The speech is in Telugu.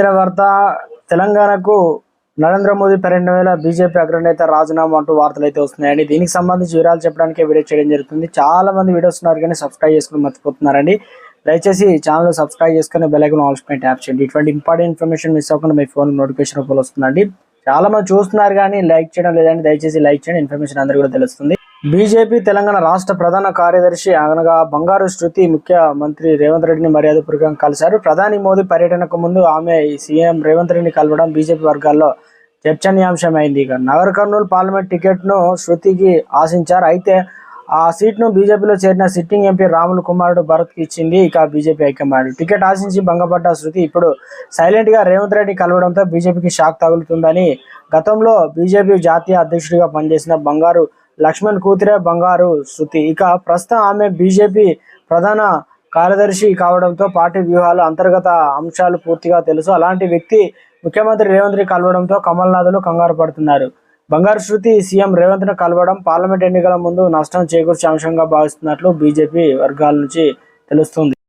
ఇదే వార్త తెలంగాణకు నరేంద్ర మోదీ పన్నెండు వేల బీజేపీ అగ్రనేత రాజీనామా అంటూ వార్తలు అయితే వస్తున్నాయండి. దీనికి సంబంధించి వివరాలు చెప్పడానికి వీడియో చేయడం జరుగుతుంది. చాలా మంది వీడియోస్ ఉన్నారు కానీ సబ్స్క్రైబ్ చేసుకుని మర్చిపోతున్నారండి. దయచేసి ఛానల్ సబ్స్క్రైబ్ చేసుకుని బెలైకన్ ఐకాన్ ఆల్ ట్యాప్ చేయండి. ఇటువంటి ఇంపార్టెంట్ ఇన్ఫర్మేషన్ మిస్ అవ్వకుండా మీ ఫోన్ నోటిఫికేషన్ రూపంలో వస్తుందండి. చాలా మంది చూస్తున్నారు కానీ లైక్ చేయడం లేదండి. దయచేసి లైక్ చేయండి. ఇన్ఫర్మేషన్ అందరికీ కూడా తెలుస్తుంది. బీజేపీ తెలంగాణ రాష్ట్ర ప్రధాన కార్యదర్శి అనగా బంగారు శృతి ముఖ్యమంత్రి రేవంత్ రెడ్డిని మర్యాదపూర్వకంగా కలిశారు. ప్రధాని మోదీ పర్యటనకు ముందు ఆమె సీఎం రేవంత్ రెడ్డిని కలవడం బీజేపీ వర్గాల్లో చర్చనీయాంశమైంది. ఇక నగర్ కర్నూలు పార్లమెంట్ టికెట్ను శృతికి ఆశించారు. అయితే ఆ సీట్ను బీజేపీలో చేరిన సిట్టింగ్ ఎంపీ రాములు కుమారుడు భరత్కి ఇచ్చింది. ఇక బీజేపీ హైకమాండ్ టికెట్ ఆశించి భంగపడ్డ శృతి ఇప్పుడు సైలెంట్గా రేవంత్ రెడ్డి కలవడంతో బీజేపీకి షాక్ తగులుతుందని గతంలో బీజేపీ జాతీయ అధ్యక్షుడిగా పనిచేసిన బంగారు లక్ష్మణ్ కూతురే బంగారు శృతి. ఇక ప్రస్తుతం ఆమె బీజేపీ ప్రధాన కార్యదర్శి కావడంతో పార్టీ వ్యూహాలు అంతర్గత అంశాలు పూర్తిగా తెలుసు. అలాంటి వ్యక్తి ముఖ్యమంత్రి రేవంత్ రెడ్డి కలవడంతో కమల్నాథులు కంగారు పడుతున్నారు. బంగారు శృతి సీఎం రేవంత్ను కలవడం పార్లమెంట్ ఎన్నికల ముందు నష్టం చేకూర్చే అంశంగా భావిస్తున్నట్లు బీజేపీ వర్గాల నుంచి తెలుస్తుంది.